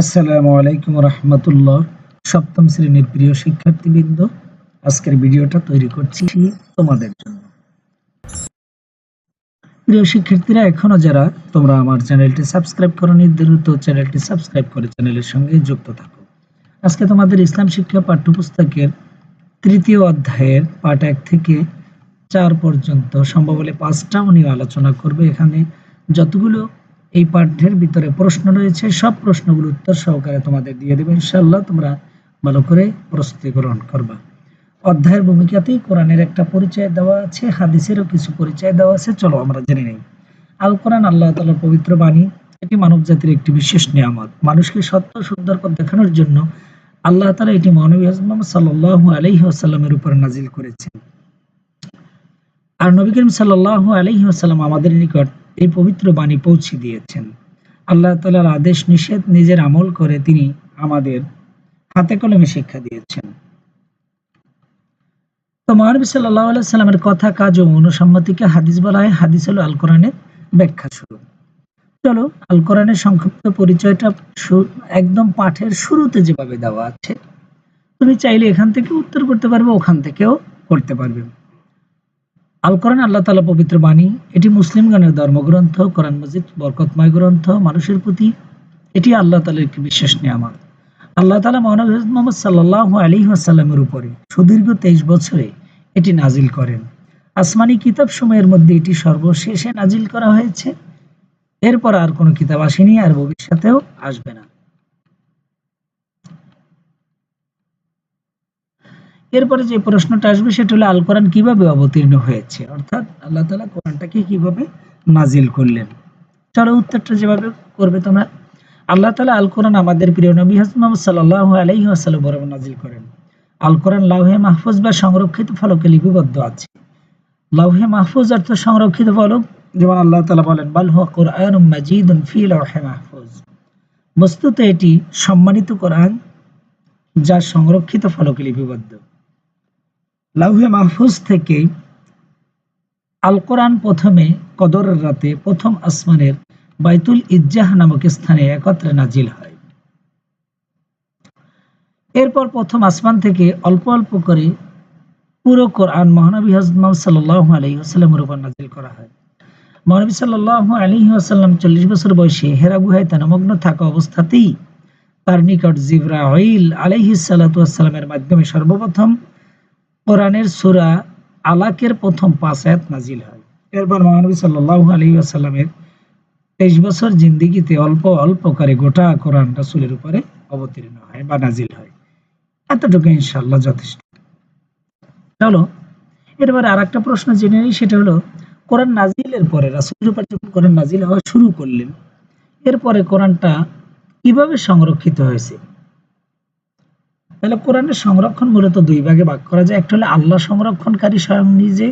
আসসালামু আলাইকুম রহমতুল্লাহ। সপ্তম শ্রেণির প্রিয় শিক্ষার্থীবৃন্দ, আজকের ভিডিওটা তৈরি করছি তোমাদের জন্য। প্রিয় শিক্ষার্থীরা, এখনও যারা তোমরা আমার চ্যানেলটি সাবস্ক্রাইব করনি, দ্রুত চ্যানেলটি সাবস্ক্রাইব করে চ্যানেলের সঙ্গে যুক্ত থাকো। আজকে তোমাদের ইসলাম শিক্ষা পাঠ্যপুস্তকের তৃতীয় অধ্যায়ের পাঠ এক থেকে চার পর্যন্ত, সম্ভব হলে পাঁচটাও নিয়ে আলোচনা করবে। এখানে যতগুলো এই পাঠ্যের ভিতরে প্রশ্ন রয়েছে। সব প্রশ্নগুলো উত্তর সহকারে তোমাদের দিয়ে দেবে ইনশাল্লাহ তোমরা ভালো করে প্রস্তুতি গ্রহণ করবা। অধ্যায়ের ভূমিকাতেই কোরআনের একটা পরিচয় দেওয়া আছে, হাদিসেরও কিছু পরিচয় দেওয়া আছে। চলো আমরা জেনে নেই। আল কোরআন আল্লাহ তালার পবিত্র বাণী, এটি মানব জাতির একটি বিশেষ নিয়ামত। মানুষকে সত্য সুন্দর পথ দেখানোর জন্য আল্লাহ তালা এটি মানবী হজরত সাল্লাহ আলহি আসাল্লামের উপর নাজিল করেছেন। আর নবী করিম সাল্লাহ আলহি আসাল্লাম আমাদের নিকট এই পবিত্র বাণী পৌঁছে দিয়েছেন। আল্লাহ তালার আদেশ নিষেধ নিজের আমল করে তিনি আমাদের হাতে কলমে শিক্ষা দিয়েছেন। তো মহানবী সাল্লাহ সাল্লামের কথা, কাজ ও অনুসম্মতিকে হাদিস বলা হয়, হাদিস হলো আল কোরআনের ব্যাখ্যা শুরু। চলো আল কোরআনের সংক্ষিপ্ত পরিচয়টা একদম পাঠের শুরুতে যেভাবে দেওয়া আছে, তুমি চাইলে এখান থেকে উত্তর করতে পারবে, ওখান থেকেও করতে পারবে। আল কোরআন আল্লাহ তালা পবিত্র বাণী, এটি মুসলিমগণের ধর্মগ্রন্থ, কোরআন মজিদ, বরকতময় গ্রন্থ, মানুষের প্রতি, এটি আল্লাহ তালার একটি বিশেষ নিয়ামত। আল্লাহ তালা মহানবী মোহাম্মদ সাল্লাহ আলী আসাল্লামের উপরে সুদীর্ঘ তেইশ বছরে এটি নাজিল করেন। আসমানি কিতাব সময়ের মধ্যে এটি সর্বশেষে নাজিল করা হয়েছে। এরপর আর কোনো কিতাব আসেনি, আর ভবিষ্যতেও আসবে না। এরপরে যে প্রশ্নটা আসবে, সেটা হলো, আল কোরআন কীভাবে অবতীর্ণ হয়েছে? অর্থাৎ আল্লাহ তালা কোরআনটাকে কীভাবে নাজিল করলেন? চলো উত্তরটা যেভাবে করবে তোমরা। আল্লাহ তালা আল কোরআন আমাদের প্রিয় নবী হাসমাম সাল্লাহ আলহি আসাল্লাম বরাবর নাজিল করেন। আল কোরআন লাউহে মাহফুজ বা সংরক্ষিত ফলকে লিপিবদ্ধ আছে। লাউহে মাহফুজ অর্থ সংরক্ষিত ফলক, যেমন আল্লাহ তালা বলেন, বাল হুয়া কোরআন মাজিদুন ফি লাউহে মাহফুজ। বস্তুত এটি সম্মানিত কোরআন যা সংরক্ষিত ফলকে লিপিবদ্ধ। লাউহে মাহফুজ থেকে আল কোরআন প্রথমে কদরের রাতে প্রথম আসমানের বাইতুল ইজ্জাহ নামক স্থানে একত্রে নাজিল হয়। এরপর প্রথম আসমান থেকে অল্প অল্প করে পুরো কোরআন মহানবী হজরত সাল্লাহ আলী আসাল্লামের উপর নাজিল করা হয়। মহানবী সাল্লাহ আলী আসাল্লাম চল্লিশ বছর বয়সে হেরা গুহায় তেনমগ্ন থাকা অবস্থাতেই তার নিকট জিবরা অইল আলহি সাল্লাতামের মাধ্যমে সর্বপ্রথম কোরআনের সুরা আলাকের প্রথম পাঁচ আয়াত নাজিল হয়। এরপর মহানবী সাল্লাহ আলী আসাল্লামের তেইশ বছর জিন্দিগিতে অল্প অল্প করে গোটা কোরআন রাসুলের উপরে অবতীর্ণ হয় বা নাজিল হয়। এতটুকু ইনশাল্লাহ যথেষ্ট। চলো, এরপরে আর একটা প্রশ্ন জেনে নিই, সেটা হলো, কোরআন নাজিলের পরে, রাসুলের উপর যখন কোরআন নাজিল হওয়া শুরু করলেন, এরপরে কোরআনটা কীভাবে সংরক্ষিত হয়েছে? তাহলে কোরআনের সংরক্ষণ মূলত দুই ভাগে ভাগ করা যায়। একটা হলো আল্লাহ সংরক্ষণকারী স্বয়ং নিজে,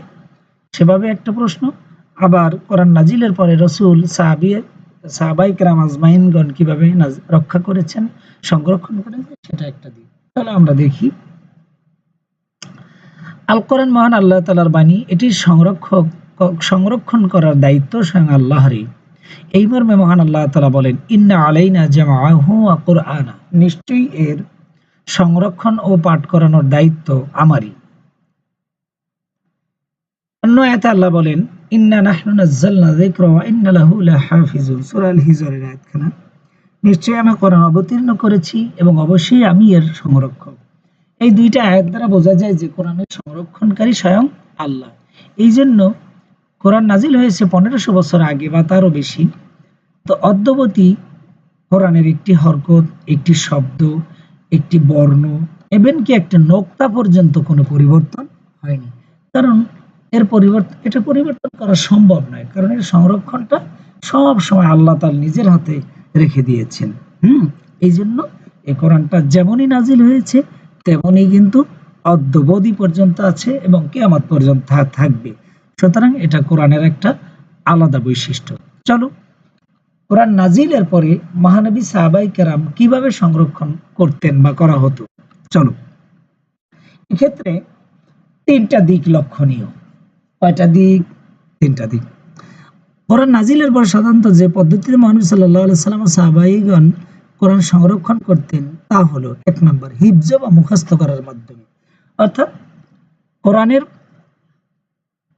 সেভাবে একটা প্রশ্ন। আবার কোরআন নাজিলের পরে রসুল, সাহাবি, সাহাবাই কেরাম, আজমাইনগণ কীভাবে রক্ষা করেছেন, সংরক্ষণ করেছেন, সেটা একটা দিক। তাহলে আমরা দেখি, আল কোরআন মহান আল্লাহ তালার বাণী, এটির সংরক্ষক, সংরক্ষণ করার দায়িত্ব স্বয়ং আল্লাহরই। এই মর্মে মহান আল্লাহ তালা বলেন, ইন্না আলাইনা জামাহু আনা নিশ্চয়ই এর সংরক্ষণ ও পাঠ করানোর দায়িত্ব আমারই। অন্য আয়াতে আল্লাহ বলেন, ইন্না যিকরা ইন্না লাহু লাহাফিজুন। সূরা আল হিজরের আয়াতখানা আমি কোরআন অবতীর্ণ করেছি এবং অবশ্যই আমি এর সংরক্ষক। এই দুইটা আয়াত দ্বারা বোঝা যায় যে কোরআনের সংরক্ষণকারী স্বয়ং আল্লাহ। এই জন্য কোরআন নাজিল হয়েছে পনেরোশো বছর আগে বা তারও বেশি। তো অদ্যবতী কোরআনের একটি হরকত, একটি শব্দ একটি বর্ণ এমনকি একটা নোক্তা পর্যন্ত কোনো পরিবর্তন হয়নি। কারণ এর পরিবর্তন এটা পরিবর্তন করা সম্ভব নয়, কারণ এর সংরক্ষণটা সব সময় আল্লাহ তাল নিজের হাতে রেখে দিয়েছেন। হুম? এই জন্য এই কোরআনটা যেমনই নাজিল হয়েছে, তেমনই কিন্তু অদ্যবধি পর্যন্ত আছে এবং কেয়ামত পর্যন্ত থাকবে। সুতরাং এটা কোরআনের একটা আলাদা বৈশিষ্ট্য। চলো কোরআন নাজিলের পরে মহানবী সাহাবাই কেরাম কীভাবে সংরক্ষণ করতেন বা করা হতো? চলো। এক্ষেত্রে তিনটা দিক লক্ষণীয়। কয়টা দিক? তিনটা দিক। কোরআন নাজিলের পর সাধারণত যে পদ্ধতিতে মহানবী সাল্লাহ সাল্লাম সাহাবাইগণ কোরআন সংরক্ষণ করতেন, তা হলো এক নম্বর হিফজ বা মুখস্থ করার মাধ্যমে। অর্থাৎ কোরআনের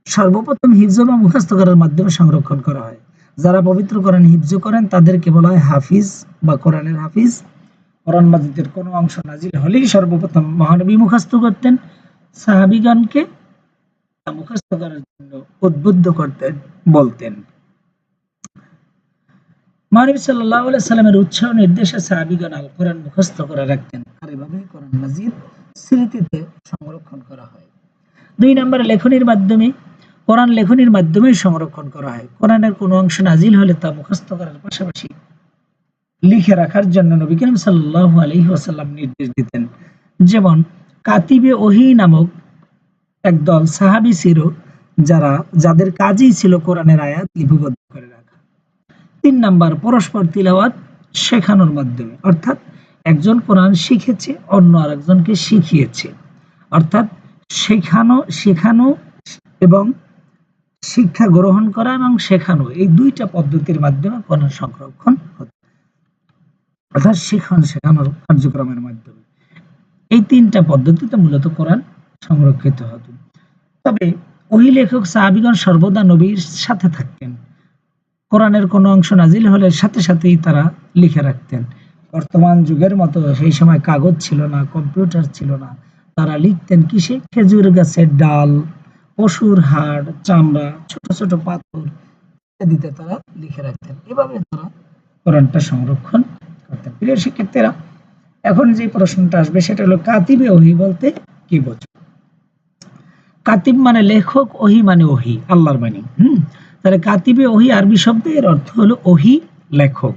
সর্বপ্রথম হিফজ বা মুখস্থ করার মাধ্যমে সংরক্ষণ করা হয়। যারা পবিত্র কোরআন হিফজ করেন, তাদেরকে বলা হয় হাফিজ বা কোরআনের হাফিজ। কোরআন মাজিদের কোনো অংশ নাজিল হলেই সর্বপ্রথম মহানবী মুখস্থ করতেন, সাহাবিগণকে তা মুখস্থ করার জন্য উদ্বুদ্ধ করতেন, বলতেন। মহানবী সাল্লাহ সাল্লামের উৎসাহ নির্দেশে সাহাবিগণ আল কোরআন মুখস্থ করে রাখতেন, আর এভাবে কোরআন মাজিদ স্মৃতিতে সংরক্ষণ করা হয়। দুই নম্বরে লেখনির মাধ্যমে কোরআন লেখনির মাধ্যমে সংরক্ষণ করা হয়। কোরআনের কোনো অংশ নাজিল হলে তা মুখস্থ করার পাশাপাশি লিখে রাখার জন্য নবী করিম সাল্লাহ আলহি ওয়াসাল্লাম নির্দেশ দিতেন। যেমন, কাতিবে ওহি নামক একদল সাহাবি ছিল যারা, যাদের কাজই ছিল কোরআনের আয়াত লিপিবদ্ধ করে রাখা। তিন নাম্বার, পরস্পর তিলাওয়াত শেখানোর মাধ্যমে। অর্থাৎ, একজন কোরআন শিখেছে, অন্য আরেকজনকে শিখিয়েছে। অর্থাৎ, শেখানো শেখানো এবং শিক্ষা গ্রহণ করা এবং শেখানো, এই দুইটা পদ্ধতির মাধ্যমে কোরআন সংরক্ষণ হতো অর্থাৎ শিখন শেখানোর কার্যক্রমের মাধ্যমে। এই তিনটা পদ্ধতিতে মূলত কোরআন সংরক্ষিত হতো। তবে ওই লেখক সাহাবিগণ সর্বদা নবীর সাথে থাকতেন। কোরআনের কোনো অংশ নাজিল হলে সাথে সাথেই তারা লিখে রাখতেন। বর্তমান যুগের মতো সেই সময় কাগজ ছিল না, কম্পিউটার ছিল না। তারা লিখতেন কিসে? খেজুর গাছের ডাল। পশুর হাড়, চামড়া, ছোট ছোট পাথর ইত্যাদিতে তারা লিখে রাখতেন। এভাবে তারা কোরআনটা সংরক্ষণ করতেন। প্রিয় শিক্ষার্থীরা, এখন যে প্রশ্নটা আসবে সেটা হলো, কাতিবে ওহি বলতে কি বোঝো? কাতিব মানে লেখক, ওহি মানে ওহি, আল্লাহর বাণী। হুম? তাহলে কাতিবে ওহি আরবি শব্দের অর্থ হলো ওহি লেখক।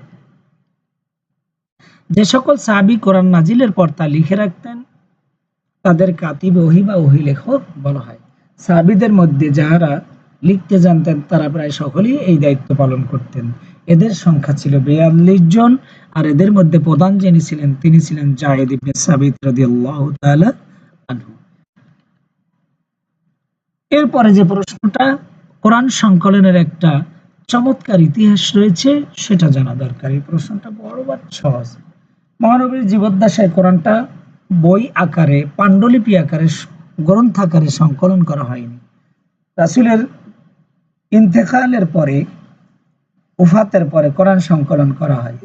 যে সকল সাহাবি কোরআন নাজিলের পর তা লিখে রাখতেন, তাদের কাতিব ওহি বা ওহি লেখক বলা হয়। সাহাবিদের মধ্যে যাহারা লিখতে জানতেন, তারা প্রায় সকলেই এই দায়িত্ব পালন করতেন। এদের সংখ্যা ছিল বেয়াল্লিশ জন, আর এদের মধ্যে প্রধান যিনি ছিলেন, তিনি ছিলেন জাহেদ ইবনে সাবিত রাদিয়াল্লাহু তাআলা আনহু। এরপরে যে প্রশ্নটা, কোরআন সংকলনের একটা চমৎকার ইতিহাস রয়েছে, সেটা জানা দরকার। এই প্রশ্নটা বড় বা সহজ? মহানবীর জীবদ্দশায় কোরআনটা বই আকারে, পাণ্ডুলিপি আকারে গ্রন্থ আকারে সংকলন করা হয়নি। রাসুলের ইন্তেকালের পরে, উফাতের পরে কোরআন সংকলন করা হয়।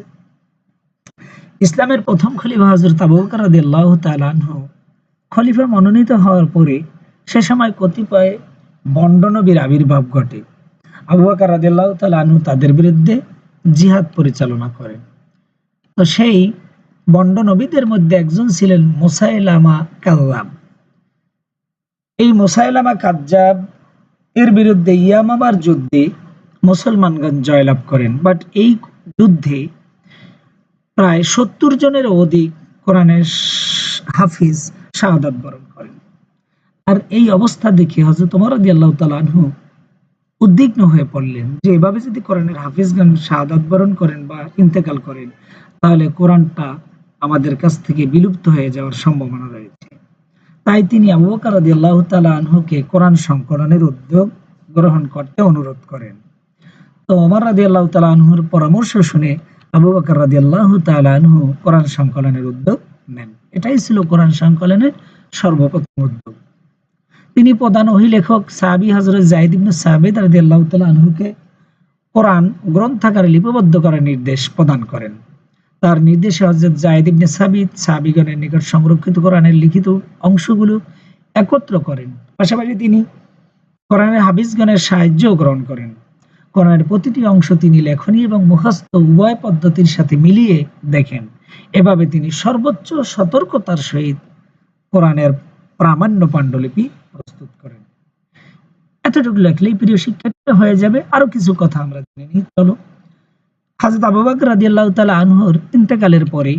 ইসলামের প্রথম খলিফা হজরত আবু বকর রাদিয়াল্লাহু খলিফা মনোনীত হওয়ার পরে সে সময় কতিপয় বন্ডনবীর আবির্ভাব ঘটে। আবু বকর আনহু তাদের বিরুদ্ধে জিহাদ পরিচালনা করেন। তো সেই বন্ডনবীদের মধ্যে একজন ছিলেন মুসাইলামা কাল্লাম। এই মুসাইলামা কাজ্জাব, এর বিরুদ্ধে ইয়ামাবার যুদ্ধে মুসলমানগণ জয়লাভ করেন। বাট এই যুদ্ধে প্রায় সত্তর জনের অধিক কোরআনের হাফিজ শাহাদাত বরণ করেন। আর এই অবস্থা দেখে হজরত ওমর রাদিয়াল্লাহু তাআলা আনহু উদ্বিগ্ন হয়ে পড়লেন যে, এভাবে যদি কোরআনের হাফিজগণ শাহাদাত বরণ করেন বা ইন্তেকাল করেন, তাহলে কোরআনটা আমাদের কাছ থেকে বিলুপ্ত হয়ে যাওয়ার সম্ভাবনা রয়েছে। তাই তিনি আবু বকর রাদিয়াল্লাহু তাআলা আনহুকে কোরআন সংকলনের উদ্যোগ গ্রহণ করতে অনুরোধ করেন। তো ওমর রাদিয়াল্লাহু তাআলা আনহুর পরামর্শ শুনে আবু বকর রাদিয়াল্লাহু তাআলা আনহু কোরআন সংকলনের উদ্যোগ নেন। এটাই ছিল কোরআন সংকলনের সর্বপ্রথম উদ্যোগ। তিনি প্রধান ওহি লেখক সাহাবী হযরত যায়েদ ইবনে সাবিত রাদিয়াল্লাহু তাআলা আনহুকে কোরআন গ্রন্থাকারে লিপিবদ্ধ করার নির্দেশ প্রদান করেন। তার নির্দেশে হযরত যায়েদ ইবনে সাবিত সাহাবীগণের নিকট সংরক্ষিত কোরআনের লিখিত অংশগুলো একত্র করেন। পাশাপাশি তিনি কোরআনের হাফিজগণের সাহায্য গ্রহণ করেন। কোরআনের প্রতিটি অংশ তিনি লেখনী এবং মুখস্থ উভয় পদ্ধতির সাথে মিলিয়ে দেখেন। এভাবে তিনি সর্বোচ্চ সতর্কতার সহিত কোরআনের প্রামাণ্য পাণ্ডুলিপি প্রস্তুত করেন। এতটুকু লেখলেই প্রিয় শিক্ষার্থী হয়ে যাবে। আরও কিছু কথা আমরা জেনে নিই। চলো হাজরত আবু বকর রাদিয়াল্লাহু তাআলা আনহুর ইন্তেকালের পরে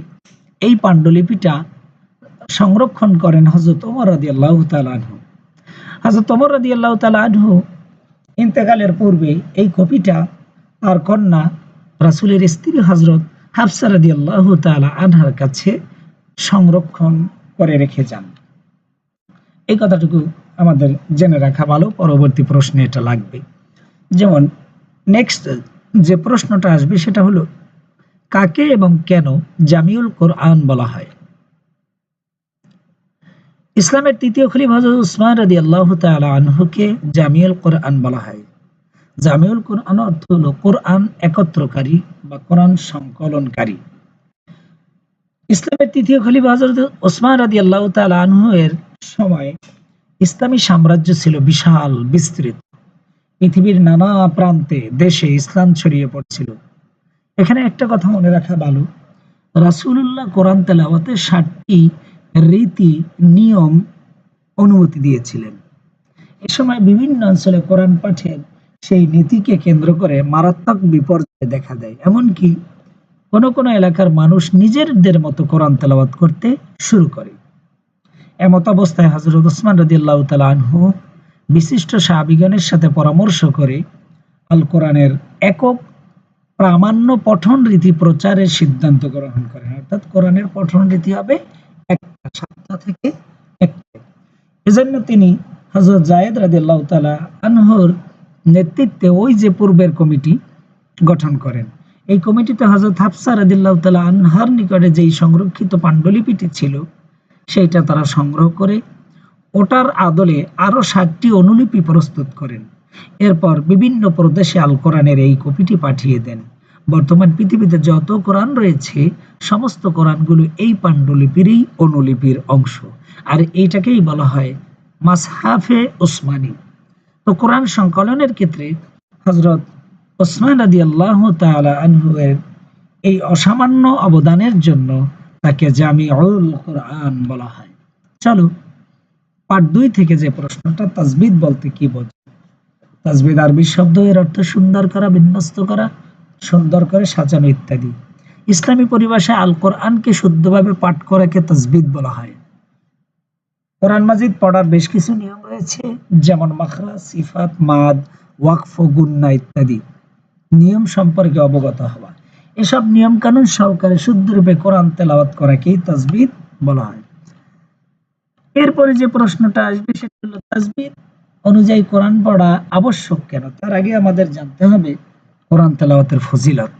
এই পাণ্ডুলিপিটা সংরক্ষণ করেন হযরত ওমর রাদিয়াল্লাহু তাআলা আনহু। হযরত ওমর রাদিয়াল্লাহু তালা আনহু ইন্তেকালের পূর্বে এই কপিটা তার কন্যা রাসুলের স্ত্রী হযরত হাফসা রাদিয়াল্লাহু তাআলা আনহার কাছে সংরক্ষণ করে রেখে যান। এই কথাটুকু আমাদের জেনে রাখা ভালো, পরবর্তী প্রশ্নে এটা লাগবে। যেমন নেক্সট যে প্রশ্নটা আসবে সেটা হলো, কাকে এবং কেন জামিউল কোরআন বলা হয়? ইসলামের তৃতীয় খলিফা হযরত উসমান রাদিয়াল্লাহু তাআলা আনহুকে জামিউল কোরআন বলা হয়। জামিউল কোরআন অর্থ হলো কোরআন একত্রকারী বা কোরআন সংকলনকারী। ইসলামের তৃতীয় খলিফা হযরত ওসমান রাদিয়াল্লাহু তাআলা আনহু এর সময় ইসলামী সাম্রাজ্য ছিল বিশাল, বিস্তৃত। পৃথিবীর নানা প্রান্তে দেশে ইসলাম ছড়িয়ে পড়ছিল। এখানে একটা কথা মনে রাখা ভালো। রাসূলুল্লাহ কোরআন তেলাওয়াতে ষাটটি রীতি, নিয়ম অনুমতি দিয়েছিলেন। এ সময় বিভিন্ন অঞ্চলে কোরআন পাঠের সেই নীতিকে কেন্দ্র করে মারাত্মক বিপর্যয় দেখা দেয়। এমনকি কোন কোন এলাকার মানুষ নিজেদের মতো কোরআন তেলাওয়াত করতে শুরু করে। এমত অবস্থায় হজরত ওসমান রাদিয়াল্লাহ তাআলা আনহু বিশিষ্ট সাহাবিগণের সাথে পরামর্শ করে আল কোরআনের একক প্রামাণ্য পঠন রীতি প্রচারের সিদ্ধান্ত গ্রহণ করেন অর্থাৎ কোরআনের পঠন রীতি হবে একটা, সাতটা থেকে একটা। এজন্য তিনি হজরত জায়েদ রাদিয়াল্লাহু তাআলা আনহুর নেতৃত্বে ওই যে পূর্বের কমিটি গঠন করেন। এই কমিটিতে হজরত হাফসা রাদিল্লাহ তালা আনহার নিকটে যেই সংরক্ষিত পাণ্ডুলিপিটি ছিল, সেইটা তারা সংগ্রহ করে ওটার আদলে আরও ষাটটি অনুলিপি প্রস্তুত করেন। এরপর বিভিন্ন প্রদেশে আল কোরআনের এই কপিটি পাঠিয়ে দেন। বর্তমান পৃথিবীতে যত কোরআন রয়েছে, সমস্ত কোরআনগুলো এই পাণ্ডুলিপিরই অনুলিপির অংশ। আর এইটাকেই বলা হয় মাসহাফে ওসমানী। তো কোরআন সংকলনের ক্ষেত্রে হজরত ওসমান আদি আল্লাহ আনহু এর এই অসামান্য অবদানের জন্য তাকে জামিউল কোরআন বলা হয়। চলো পার্ট দুই থেকে যে প্রশ্নটা তাজবিদ বলতে কি বোঝে? তাজবিদ আরবি শব্দ, এর অর্থ সুন্দর করা, বিন্যস্ত করা, সুন্দর করে সাজানো ইত্যাদি। ইসলামী পরিভাষায় আল কোরআনকে শুদ্ধভাবে পাঠ করাকে তাজবিদ বলা হয়। কোরআন মাজিদ পড়ার বেশ কিছু নিয়ম রয়েছে, যেমন মাখরা, সিফাত, মাদ, ওয়াকফ, গুন্না ইত্যাদি। নিয়ম সম্পর্কে অবগত হওয়া। এসব নিয়ম কানুন সহকারে শুদ্ধরূপে কোরআন তেলাওয়াত করাকেই তাজবিদ বলা হয়। এরপরে যে প্রশ্নটা আসবে সেটা হলো তাজবিদ অনুযায়ী কোরআন পড়া আবশ্যক কেন? তার আগে আমাদের জানতে হবে কোরআন তেলাওয়াতের ফজিলত।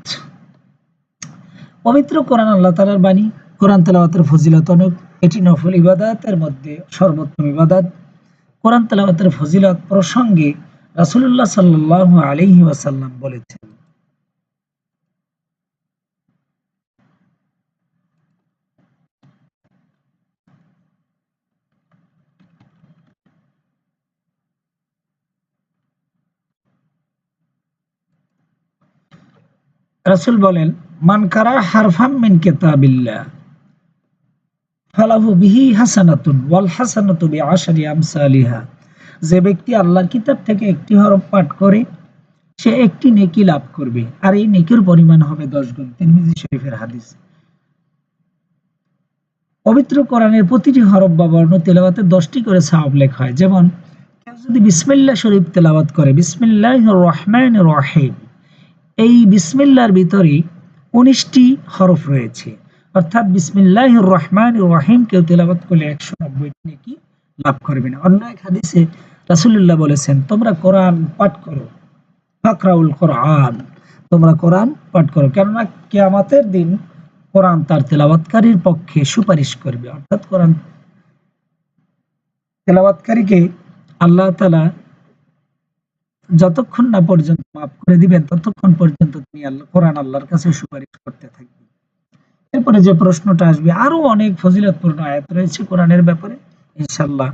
পবিত্র কোরআন আল্লাহ তালার বাণী, কোরআন তেলাওয়াতের ফজিলত অনেক। এটি নফল ইবাদাতের মধ্যে সর্বোত্তম ইবাদাত। কোরআন তেলাওয়াতের ফজিলত প্রসঙ্গে রাসুল্লাহ সাল্লাহ আলহি ওয়াসাল্লাম বলেছেন রাসুল বলেন মানকারা হারফাম মিন কেতাবিল্লাহ, ফালাহু বিহি হাসানাতুন ওয়াল হাসানাতু বিআশরি আমসালিহা. যে ব্যক্তি আল্লাহর কিতাব থেকে একটি হরফ পাঠ করে, সে একটি নেকি লাভ করবে। আর এই নেকির পরিমাণ হবে দশ গুণ তিরমিজি শরীফের হাদিস। পবিত্র কোরআনের প্রতিটি হরফ বা বর্ণ তেলাওয়াতে দশটি করে সাহাব লেখা হয়। যেমন, কেউ যদি বিসমিল্লা শরীফ তেলাওয়াত করে বিসমিল্লাহ রহমান রহিম এই বিসমিল্লার ভিতরে উনিশটি হরফ রয়েছে। অর্থাৎ বিসমিল্লাহ রহমান রহিম কেউ তেলাবাত করলে একশো নব্বইটি নাকি লাভ করবে না। অন্য এক হাদিসে রাসুল্লাহ বলেছেন, তোমরা কোরআন পাঠ করো, ফাকরাউল কোরআন। তোমরা কোরআন পাঠ করো, কেননা কেয়ামাতের দিন কোরআন তার তেলাবাতকারীর পক্ষে সুপারিশ করবে। অর্থাৎ কোরআন তেলাবাতকারীকে আল্লাহ তালা যতক্ষণ না পর্যন্ত মাফ করে দিবেন, ততক্ষণ পর্যন্ত তিনি আল্লাহ, কোরআন আল্লাহর কাছে সুপারিশ করতে থাকবেন। এরপরে যে প্রশ্নটা আসবে, আরও অনেক ফজিলতপূর্ণ আয়াত রয়েছে কোরআনের ব্যাপারে। ইনশাল্লাহ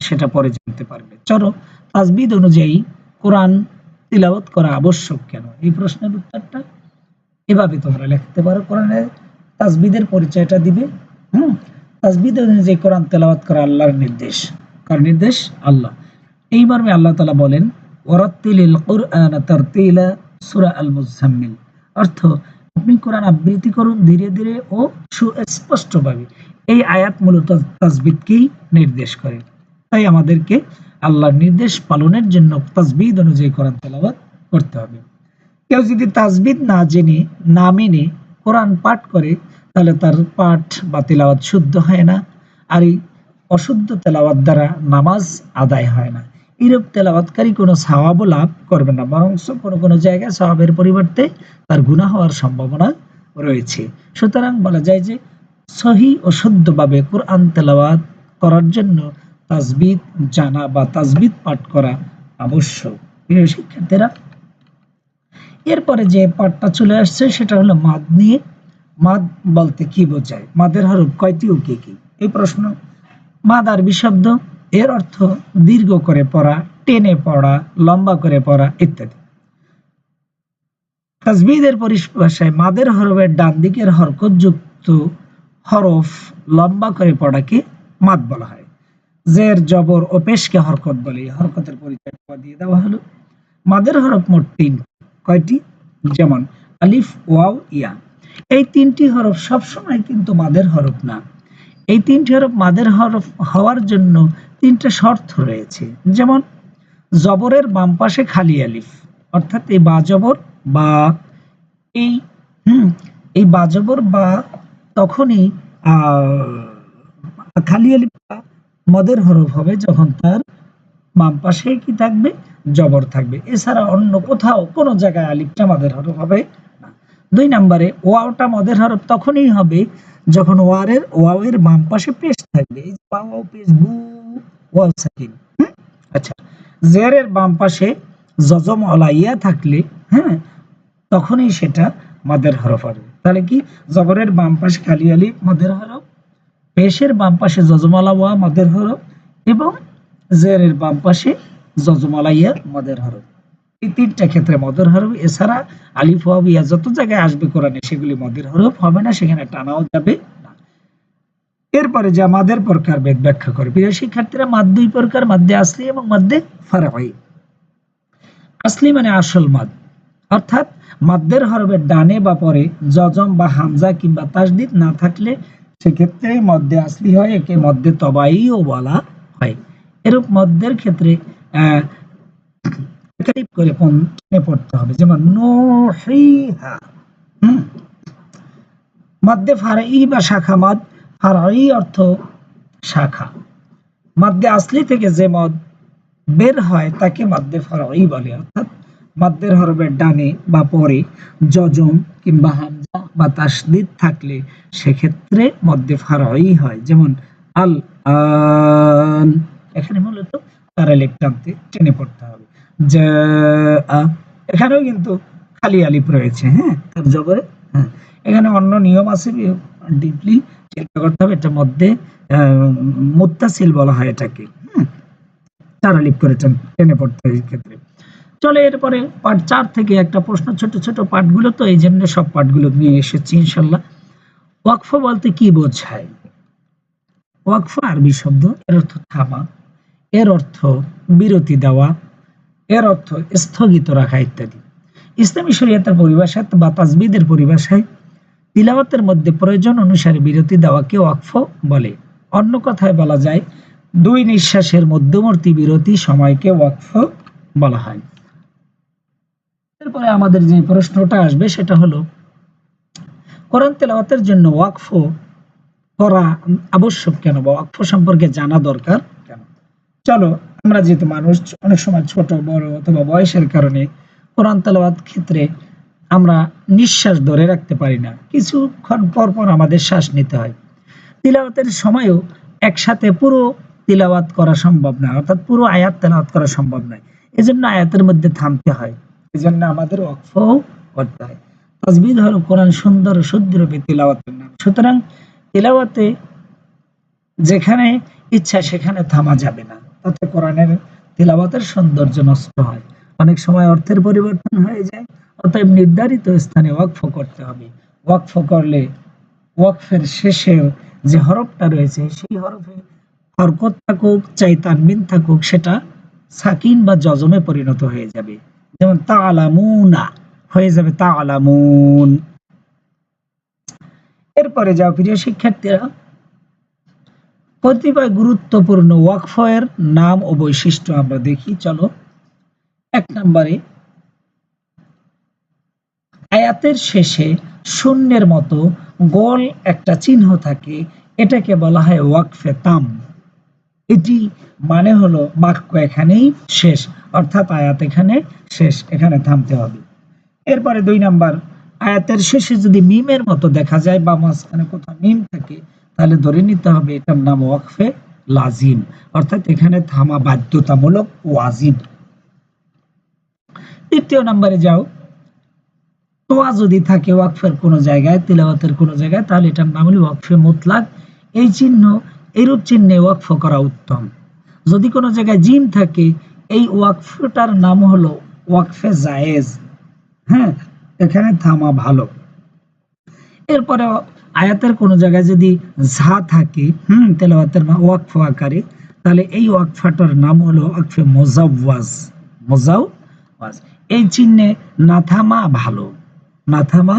সেটা পরে জানতে পারবে। চলো, তাজবিদ অনুযায়ী কোরআন তিলাবত করা আবশ্যক কেন? এই প্রশ্নের উত্তরটা এভাবে তোমরা লিখতে পারো। কোরআনের তাজবিদের পরিচয়টা দিবে। হুম? তাজবিদ অনুযায়ী কোরআন তেলাওয়াত করা আল্লাহর নির্দেশ। কার নির্দেশ? আল্লাহ। এই মর্মে আল্লাহ তালা বলেন ওরাত্তিলিল কোরআন আল অর্থ, আপনি কোরআন আবৃত্তি করুন ধীরে ধীরে ও সুস্পষ্টভাবে। এই আয়াত মূলত নির্দেশ করে। তাই আমাদেরকে আল্লাহর নির্দেশ পালনের জন্য তাজবিদ অনুযায়ী কোরআন তেলাওয়াত করতে হবে। কেউ যদি তাজবিদ না জেনে, না মেনে কোরআন পাঠ করে, তাহলে তার পাঠ বা তেলাওয়াত শুদ্ধ হয় না। আর এই অশুদ্ধ তেলাওয়াত দ্বারা নামাজ আদায় হয় না। এরূপ তেলাওয়াতকারী কোনো সাহাবও লাভ করবে না বরং কোনো কোনো জায়গায় সাহাবের পরিবর্তে তার গুণা হওয়ার সম্ভাবনা রয়েছে। সুতরাং বলা যায় যে সহি ও শুদ্ধভাবে কোরআন তেলাওয়াত করার জন্য তাজবিদ জানা বা তাজবিদ পাঠ করা আবশ্যক। প্রিয় শিক্ষার্থীরা, এরপরে যে পাঠটা চলে আসছে সেটা হলো মাদ নিয়ে। মাদ বলতে কি বোঝায়? মাদের হরফ কয়টি ও কি কি? এই প্রশ্ন, মাদ আরবি শব্দ। এর অর্থ দীর্ঘ করে পড়া, টেনে পড়া, লম্বা করে পড়া ইত্যাদি। তাজবিদের পরিভাষায় মাদের হরফের ডান দিকের হরকতযুক্ত হরফ লম্বা করে পড়াকে মাদ বলা হয়। জের, জবর ও পেশকে হরকত বলে হরকতের পরিচয় দিয়ে দেওয়া হলো। মাদের হরফ মোট তিন, কয়টি? যেমন আলিফ, ওয়াও, ইয়া। এই তিনটি হরফ সবসময় কিন্তু মাদের হরফ না। এই তিনটি হরফ মাদের হরফ হওয়ার জন্য তিনটা শর্ত রয়েছে। যেমন, জবরের বাম পাশে খালি আলিফ, অর্থাৎ এই বা জবর, বা এই, হুম, এই বা জবর, বা তখনই খালি আলিফ মদের হরফ হবে যখন তার বাম পাশে কি থাকবে? জবর থাকবে। এছাড়া অন্য কোথাও কোনো জায়গায় আলিফটা মাদের হরফ হবে দুই নম্বরে, ওয়াওটা মদের হরফ তখনই হবে যখন ওয়ারের, ওয়াওয়ের বাম পাশে পেশ থাকবে, এই ওয়াও পেশ বু, ওয়াও সাকিন আচ্ছা জেরের বাম পাশে জজম অলাইয়া থাকলে হ্যাঁ তখনই সেটা মাদের হরফ হবে তাহলে কি? জবরের বাম পাশে খালি আলিফ, মদের হরফ, পেশের বাম পাশে জজমালা ওয়া, মদের হরফ, এবং জেরের বাম পাশে জজমালাইয়া মদের হরফ। এই তিনটা ক্ষেত্রে মদের হরফ, এছাড়া আলিফ ওয়াবিয়া যত জায়গায় আসবে কোরআনে সেগুলি মদের হরফ হবে না, সেখানে টানাও যাবে না। এরপরে যা মাদের প্রকার বেদ ব্যাখ্যা করে, প্রিয় শিক্ষার্থীরা, মাদ দুই প্রকার মাদ্দে আসলি এবং মাদ্দে ফারাই আসলি মানে আসল মাদ, অর্থাৎ মাদ্দের হরফের ডানে বা পরে জজম বা হামজা কিংবা তাসদিদ না থাকলে সেক্ষেত্রে মধ্যে আসলি হয়, একে মধ্যে তবাইও বলা হয়। এরূপ মধ্যের ক্ষেত্রে করে পড়তে হবে। যেমন, নোহিহা ফারাই বা শাখা মদ ফারাই অর্থ শাখা। মধ্যে আসলি থেকে যে মদ বের হয়, তাকে মধ্যে ফারাই বলে। অর্থাৎ মধ্যের হরফের ডানে বা পরে যজম কিংবা হামজা বা তাসদিদ থাকলে সেক্ষেত্রে মধ্যে ফারাই হয়। যেমন আল আন এখানে মূলত তারা লেখটানতে টেনে পড়তে হবে। এখানেও কিন্তু খালি আলিপ রয়েছে হ্যাঁ? তার জবরে হ্যাঁ। এখানে অন্য নিয়ম আছে ডিপলি চিন্তা করতে হবে, এটার মধ্যে মুত্তাসিল বলা হয় এটাকে, হুম? তারা লিপ করে টেনে পড়তে হয় ক্ষেত্রে চলে এরপরে পার্ট চার থেকে একটা প্রশ্ন, ছোট ছোট পাঠগুলো তো, এই জন্য সব পাঠগুলো নিয়ে এসেছি, ইনশাল্লাহ। ওয়াকফ বলতে কি বোঝায়? ওয়াকফ আরবি শব্দ, এর অর্থ থামা, এর অর্থ বিরতি দেওয়া এর অর্থ স্থগিত রাখা ইত্যাদি। ইসলামী শরীয়তের পরিভাষায় বা তাজবিদের পরিভাষায় তিলাওয়াতের মধ্যে প্রয়োজন অনুসারে বিরতি দেওয়াকে ওয়াকফ বলে। অন্য কথায় বলা যায়, দুই নিঃশ্বাসের মধ্যবর্তী বিরতি সময়কে ওয়াকফ বলা হয়। এরপরে আমাদের যে প্রশ্নটা আসবে সেটা হলো, কোরআন তেলাওয়াতের জন্য ওয়াকফ করা আবশ্যক কেন বা ওয়াকফ সম্পর্কে জানা দরকার কেন? চলো আমরা যেহেতু মানুষ, অনেক সময় ছোট, বড় অথবা বয়সের কারণে কোরআন তেলাওয়াত ক্ষেত্রে আমরা নিঃশ্বাস ধরে রাখতে পারি না। কিছুক্ষণ পর পর আমাদের শ্বাস নিতে হয়। তিলাওয়াতের সময়ও একসাথে পুরো তিলাওয়াত করা সম্ভব না অর্থাৎ পুরো আয়াত তেলাওয়াত করা সম্ভব নয়। এজন্য আয়াতের মধ্যে থামতে হয়। এজন্য আমাদের অক্ষ করতে হয়। তাজবিদ হলো কোরআন সুন্দর শুদ্ধরূপে তিলাওয়াতের নাম। সুতরাং তিলাওয়াতে যেখানে ইচ্ছা সেখানে থামা যাবে না। তাতে কোরআনের তিলাওয়াতের সৌন্দর্য নষ্ট হয়। অনেক সময় অর্থের পরিবর্তন হয়ে যায়, অতএব নির্ধারিত স্থানে ওয়াকফ করতে হবে। ওয়াকফ করলে, ওয়াকফের শেষে যে হরফটা রয়েছে, সেই হরফে হরকত থাকুক চাই তানবিন থাকুক, সেটা সাকিন বা জজমে পরিণত হয়ে যাবে। যেমন তা আলামুনা হয়ে যাবে তা আলামুন এরপরে যাও, প্রিয় শিক্ষার্থীরা কতিপয় গুরুত্বপূর্ণ ওয়াকফের নাম ও বৈশিষ্ট্য আমরা দেখি, চলো। এক নম্বরে, আয়াতের শেষে শূন্যের মতো গোল একটা চিহ্ন থাকে, এটাকে বলা হয় ওয়াকফে তাম। এটি মানে হলো বাক্য এখানেই শেষ, অর্থাৎ আয়াত এখানে শেষ, এখানে থামতে হবে। এরপরে দুই নাম্বার, আয়াতের শেষে যদি মিমের মতো দেখা যায় বা মাঝখানে কোথাও মিম থাকে তাহলে ধরে নিতে হবে এটার নাম ওয়াকফে লাজিম। অর্থাৎ এখানে থামা বাধ্যতামূলক ওয়াজিব। তৃতীয় নম্বরে যাও। তোয়া যদি থাকে ওয়াকফের কোন জায়গায়, তিলাওয়াতের কোন জায়গায়, তাহলে এটার নাম হলো ওয়াকফে মুতলাক। এই চিহ্ন, এরূপ চিহ্নে ওয়াকফ করা উত্তম। যদি কোনো জায়গায় জিম থাকে, এই ওয়াকফটার নাম হলো ওয়াকফে জায়েজ। হ্যাঁ এখানে থামা ভালো। এরপরে আয়াতের কোন জায়গায় যদি ঝা থাকে, হুম, তেলাওয়াতের ওয়াকফ আকারে, তাহলে এই ওয়াকফাটার নাম হলো ওয়াকফে মোজাওয়াজ মোজাওয়াজ। এই চিহ্নে নাথামা ভালো নাথামা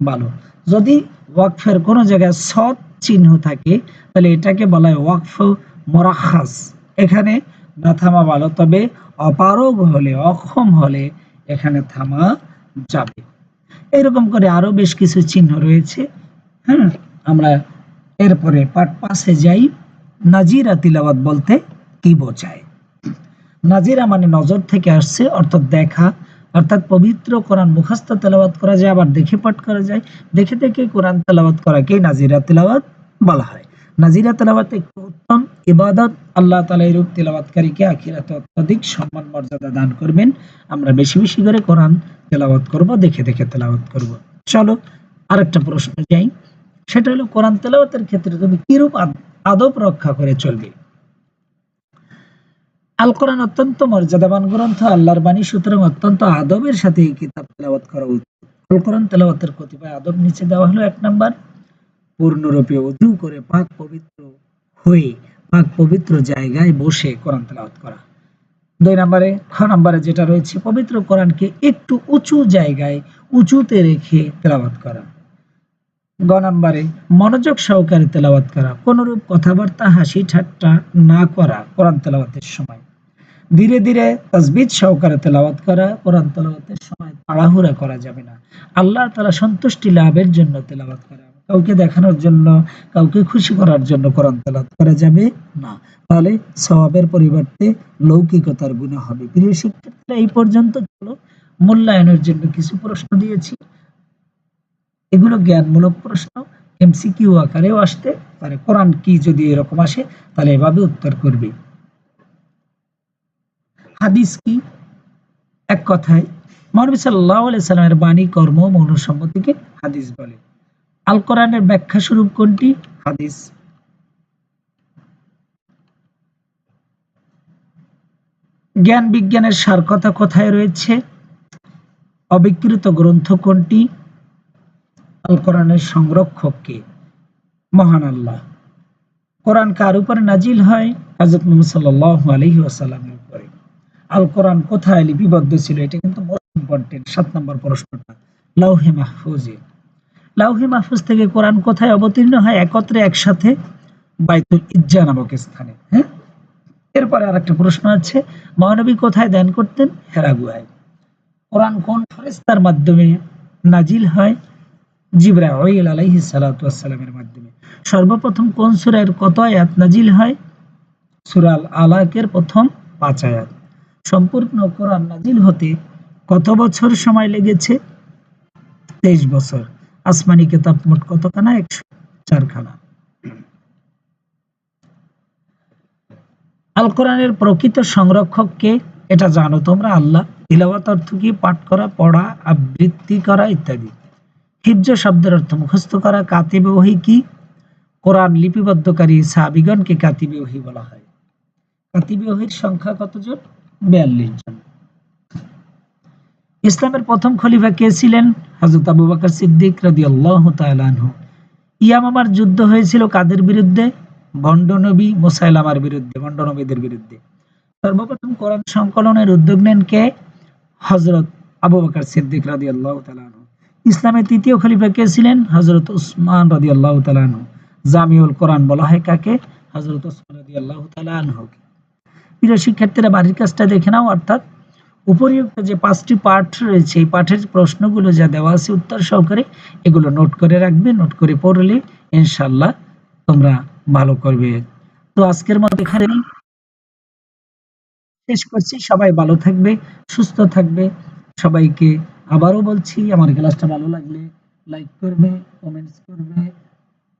ভালো। যদি ওয়াকফের কোন জায়গায় সৎ চিহ্ন থাকে, তাহলে এটাকে বলা হয় ওয়াকফ মোরাখাস। এখানে না থামা ভালো, তবে অপারগ হলে, অক্ষম হলে এখানে থামা যাবে। এরকম করে আরও বেশ কিছু চিহ্ন রয়েছে। হ্যাঁ আমরা এরপরে পাঠ পাশে যাই। নাজিরা তিলাওয়াত বলতে কি বোঝায়? নাজিরা মানে নজর থেকে আসছে, অর্থাৎ দেখা, অর্থাৎ পবিত্র কোরআন মুখস্থ তেলাওয়াত করা যায়, আবার দেখে পাঠ করা যায়। দেখে দেখে কোরআন তেলাওয়াত করাকে নাজিরা তেলাওয়াত বলা হয়। নাজিরা তেলাওয়াত একটি উত্তম ইবাদত। আল্লাহ তাআলা এরূপ তেলাওয়াতকারীকে আখিরাতে অত্যধিক সম্মান, মর্যাদা দান করবেন। আমরা বেশি বেশি করে কোরআন তেলাওয়াত করব, দেখে দেখে তেলাওয়াত করব। চলো আরেকটা প্রশ্ন যাই। সেটা হলো কোরআন তেলাওয়াতের ক্ষেত্রে তুমি কিরূপ আদব রক্ষা করে চলবে? আল কোরআন অত্যন্ত মর্যাদাবান গ্রন্থ, আল্লাহর বাণী সুতরাং অত্যন্ত আদবের সাথে এই কিতাব তেলাওয়াত করা উচিত। আল কোরআন তেলাওয়াতের কতিপয় আদব নিচে দেওয়া হলো এক নাম্বার, পূর্ণরূপে অজু করে পাক পবিত্র হয়ে, পাক পবিত্র জায়গায় বসে কোরআন তেলাওয়াত করা। দুই নম্বরে, খ নম্বরে যেটা রয়েছে, পবিত্র কোরআনকে একটু উঁচু জায়গায় উঁচুতে রেখে তেলাওয়াত করা। গ নম্বরে, মনোযোগ সহকারে তেলাওয়াত করা, কোনরূপ কথাবার্তা, হাসি, ঠাট্টা না করা কোরআন তেলাওয়াতের সময়। ধীরে ধীরে তসবিদ সহকারে তেলাওয়াত করা কোরআন তেলাওয়াতের সময় তাড়াহুড়া করা যাবে না। আল্লাহ তাআলা সন্তুষ্টি লাভের জন্য তেলাওয়াত করা। কাউকে দেখানোর জন্য, কাউকে খুশি করার জন্য কোরআন তেলাওয়াত করা যাবে না। তাহলে সওয়াবের পরিবর্তে লৌকিকতার গুণ হবে। প্রিয় শিক্ষার্থীরা, এই পর্যন্ত চলো মূল্যায়নের জন্য কিছু প্রশ্ন দিয়েছি। এগুলো জ্ঞানমূলক প্রশ্ন। এমসিকিউ আকারেও আসতে পারে। কোরআন কি যদি এরকম আসে, তাহলে এভাবে উত্তর করবে। হাদিস কি? এক কথায়, মহানবী আলাইহি সাল্লামের বাণী, কর্ম, মনুসম্মতিকে হাদিস বলে। আল কোরআনের ব্যাখ্যা স্বরূপ কোনটি? হাদিস। জ্ঞান বিজ্ঞানের সার কথা কোথায় রয়েছে? অবিকৃত গ্রন্থ কোনটি? আল কোরআনের সংরক্ষক কে? মহান আল্লাহ। কোরআন কার উপরে নাজিল হয়? হযরত মুহাম্মদ সাল্লাল্লাহু আলাইহি ওয়াসাল্লামের উপরে। আল কোরআন কোথায় লিপিবদ্ধ ছিল? এটা কিন্তু মোস্ট ইম্পর্টেন্ট সাত নম্বর প্রশ্নটা। লাউহে মাহফুজে। লাউহে মাহফুজ থেকে কোরআন কোথায় অবতীর্ণ হয়? একত্রে, একসাথে বাইতুল ইজ্জা নামক স্থানে। হ্যাঁ? এরপরে আর একটা প্রশ্ন আছে, মহানবী কোথায় ধ্যান করতেন? হেরাগুয়ায়। কোরআন কোন ফেরেশতার মাধ্যমে নাজিল হয়? জিব্রাইল আলাইহিস সালাতু ওয়াসসালামের মাধ্যমে। সর্বপ্রথম কোন সূরার কত আয়াত নাজিল হয়? সূরা আল আলাকের প্রথম পাঁচ আয়াত। সম্পূর্ণ কোরআন নাজিল হতে কত বছর সময় লেগেছে? তেইশ বছর। আসমানি কিতাব মোট কতখানা? একশো চারখানা। আল কোরআনের প্রকৃত সংরক্ষক কে? এটা জানো তোমরা, আল্লাহ। তিলাওয়াত অর্থ কি? পাঠ করা, পড়া, আবৃত্তি করা ইত্যাদি। হিফজ শব্দের অর্থ মুখস্থ করা, কাতিবে ওহি কি? কোরআন লিপিবদ্ধকারী সাহাবিগণকে কাতিবে ওহি বলা হয়। কাতিবে ওহির সংখ্যা কতজন? বিয়াল্লিশ জন। ইসলামের প্রথম খলিফা কে ছিলেন? হযরত আবু বকর সিদ্দিক রাদিয়াল্লাহু তাআলা আনহু। ইয়ামামার যুদ্ধ হয়েছিল কাদের বিরুদ্ধে? ভণ্ড নবী মুসাইলামার বিরুদ্ধে, ভণ্ড নবীদের বিরুদ্ধে। সর্বপ্রথম কোরআন সংকলনের উদ্যোগ নেন কে? হযরত আবু বকর সিদ্দিক রাদিয়াল্লাহু তাআলা আনহু। ইসলামের তৃতীয় খলিফা কে ছিলেন? হযরত উসমান রাদিয়াল্লাহু তাআলা আনহু। জামিউল কোরআন বলা হয় কাকে? হযরত উসমান রাদিয়াল্লাহু তাআলা আনহুকে প্রিয় শিক্ষার্থীরা, বাড়ির কাজটা দেখে নাও, অর্থাৎ উপরিউক্ত যে পাঁচটি পাঠ রয়েছে, এই পাঠের প্রশ্নগুলো যা দেওয়া আছে উত্তর সহকারে, এগুলো নোট করে রাখবে, নোট করে পড়লে ইনশাল্লাহ তোমরা ভালো করবে। তো আজকের মতো এখানে শেষ করছি। সবাই ভালো থাকবে, সুস্থ থাকবে। সবাইকে আবারও বলছি আমার ক্লাসটা ভালো লাগলে লাইক করবে কমেন্টস করবে।